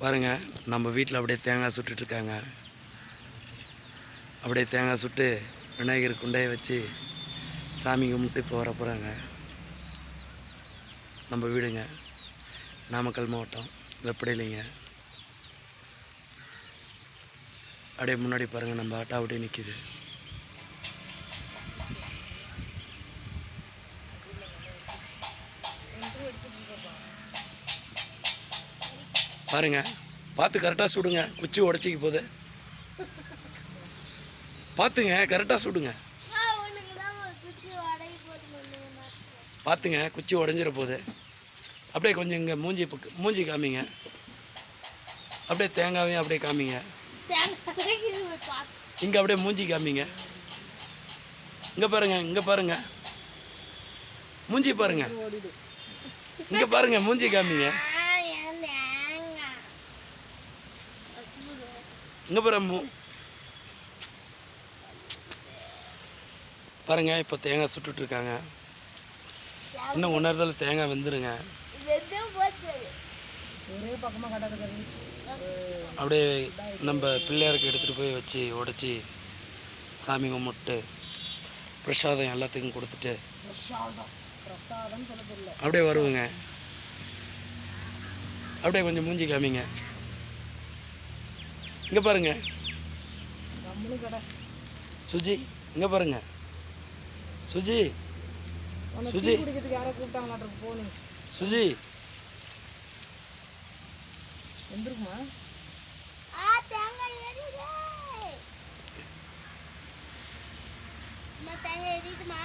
பாருங்க நம்ம வீட்டில் அப்படியே தேங்காய் சுட்டுட்டு இருக்காங்க. அப்படியே தேங்காய் சுட்டு விநாயகர் குண்டையை வச்சு சாமி கும்பிட்டு இப்போ வர போகிறாங்க நம்ம வீடுங்க. நாமக்கல் மாவட்டம். வெப்படையிலைங்க. அப்படியே முன்னாடி பாருங்கள் நம்ம ஆட்டோ அப்படியே நிற்கிது பாருங்க பார்த்து கரெக்டாக சுடுங்க. குச்சி உடச்சிக்க போகுது. பார்த்துங்க கரெக்டாக சுடுங்க. பார்த்துங்க குச்சி உடஞ்சிட போகுது. அப்படியே கொஞ்சம் இங்கே மூஞ்சி மூஞ்சி காமிங்க. அப்படியே தேங்காவையும் அப்படியே காமிங்க. இங்கே அப்படியே மூஞ்சி காமிங்க. இங்கே பாருங்க இங்கே பாருங்க. மூஞ்சி பாருங்க. இங்கே பாருங்க மூஞ்சி காமிங்க. இங்கே பாரு பாருங்க இப்போ தேங்காய் சுட்டுட்டு இருக்காங்க. இன்னும் உணர்தல் தேங்காய் வெந்துருங்க. அப்படியே நம்ம பிள்ளையாருக்கு எடுத்துகிட்டு போய் வச்சு உடச்சி சாமி கும்பிட்டு பிரசாதம் எல்லாத்துக்கும் கொடுத்துட்டு அப்படியே வருவோங்க. அப்படியே கொஞ்சம் மூஞ்சி காமிங்க. இங்கே பாருங்க. சுஜி இங்கே பாருங்க. சுஜி சுஜி. யாரோ கூப்பிட்டாங்களாட்ருக்கு போனு சுஜி. எந்திருக்குமா தேங்காய் எரியுதுமா